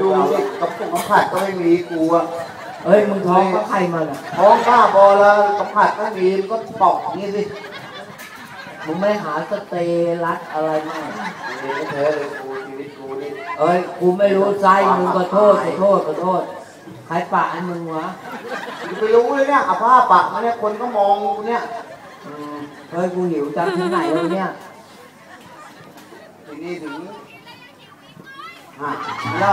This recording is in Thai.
ดูสิกับผมกับผัดก็ไม่มีกูอะเอ้ยมึงท้องก็ใครมาน่ะท้องบ้าบอแล้วกับผัดก็มีมันก็ตอกอย่างนี้สิมึงไม่หาสเตย์รัดอะไรมาเฮ้ยแท้เลยกูชีวิตกูนี่เอ้ยกูไม่รู้ไส้มึงก็โทษขอโทษขอโทษใครปะให้มึงวะกูไปรู้เลยเนี่ยอาผ้าปักมาเนี่ยคนก็มองกูเนี่ยเฮ้ยกูหิวจังที่ไหนแล้วเนี่ยทีนี้ถึงหาเล่า